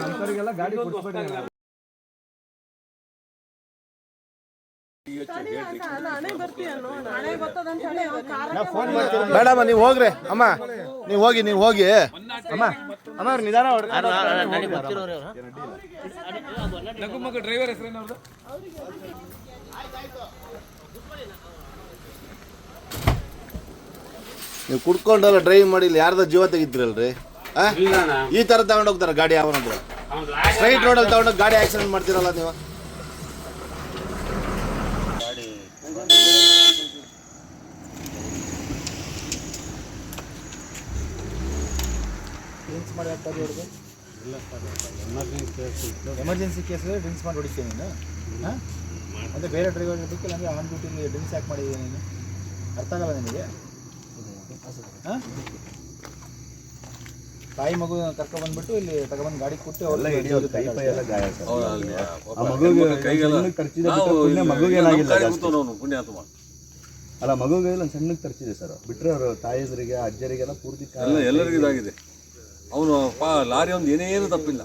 ಅಂತವರಿಗೆಲ್ಲ ಗಾಡಿ ಕೊಡ್ಸ್ಬೇಡಿ ಮೇಡಮ್ ನೀವು ಹೋಗ್ರಿ ಅಮ್ಮ ನೀವು ಹೋಗಿ ನೀವು ಹೋಗಿ ಅಮ್ಮ ಅಮ್ಮ ಅವ್ರು ನಿಧಾನ. ಡ್ರೈವರ್ ಹೆಸರೇನು ನೀವು ಕುಡ್ಕೊಂಡಲ್ಲ ಡ್ರೈವ್ ಮಾಡಿ ಇಲ್ಲಿ ಯಾರ್ದ ಜೀವ ತೆಗಿತಿರಲ್ರಿ? ಈ ತರ ತಗೊಂಡ್ ಹೋಗ್ತಾರ ಗಾಡಿ ಅವನಂದ್ರೆ ಸ್ಟ್ರೈಟ್ ರೋಡಲ್ಲಿ ತಗೊಂಡೋಗಿ ಗಾಡಿ ಆಕ್ಸಿಡೆಂಟ್ ಮಾಡ್ತೀರಲ್ಲ ನೀವು. ಡ್ರಿಂಕ್ಸ್ ಮಾಡಿ ಹಾಕ್ತಾರೆ ಅವ್ರಿಗೆ ಎಮರ್ಜೆನ್ಸಿ ಕೇಸಲ್ಲಿ ಡ್ರಿಂಕ್ಸ್ ಮಾಡಿ ಹೊಡಿತೀಯ ನೀನು? ಹಾಂ? ಅಂದರೆ ಬೇರೆ ಡ್ರೈವರ್ ಇರಬೇಕಿಲ್ಲ ನನಗೆ ಆನ್ ಡ್ಯೂಟಿಲಿ ಡ್ರಿಂಕ್ಸ್ ಯಾಕೆ ಮಾಡಿದ್ದೀನಿ ನೀನು? ಅರ್ಥ ಆಗಲ್ಲ ನಿಮಗೆ ಹಾಂ? ತಾಯಿ ಮಗು ಕರ್ಕೊಂಡ್ ಬಂದ್ಬಿಟ್ಟು ಇಲ್ಲಿ ತಗೊಂಡ್ ಗಾಡಿ ಕೊಟ್ಟು ಹಿಡಿಯೋದು ಕೈ ಪೈ ಎಲ್ಲ ಗಾಯ ಅಲ್ಲ ಮಗುಗೆ ಒಂದ್ ಸಣ್ಣಕ್ಕೆ ತರ್ಚಿದೆ ಸರ್ ಬಿಟ್ರೆ ಅವರು ತಾಯಂದ್ರಿಗೆ ಅಜ್ಜರಿಗೆಲ್ಲ ಪೂರ್ತಿ ಎಲ್ಲ ಎಲ್ಲರಿಗೂ ಇದಾಗಿದೆ ಅವನು ಪಾ ಲಾರಿ ಒಂದು ಏನೇನು ತಪ್ಪಿಲ್ಲ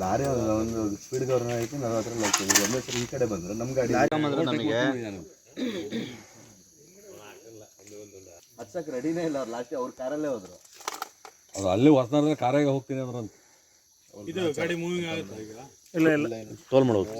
ಲಾರಿ ಒಂದು- ಒಂದು ಸ್ಪೀಡ್ ಗವರ್ನ ಆಯ್ತು ನಲವತ್ತರಲ್ಲಿ ಹೋಗ್ತೀವಿ ಒಂದೇ ಸರಿ ಈ ಕಡೆ ಬಂದ್ರು ನಮ್ಮ ಗಾಡಿ ನಮಗೆ ರೆಡಿನೇ ಇಲ್ಲ ಅವ್ರು ಲಾಸ್ಟ್ ಅವ್ರ ಕಾರಲ್ಲೇ ಹೋದ್ರು ಅವ್ರು ಅಲ್ಲಿ ಹೊಸನಾರ್ದ ಕಾರಾಗ ಹೋಗ್ತೀನಿ ಅಂದ್ರಂತ. ತೋಲ್ ಮಾಡೋದು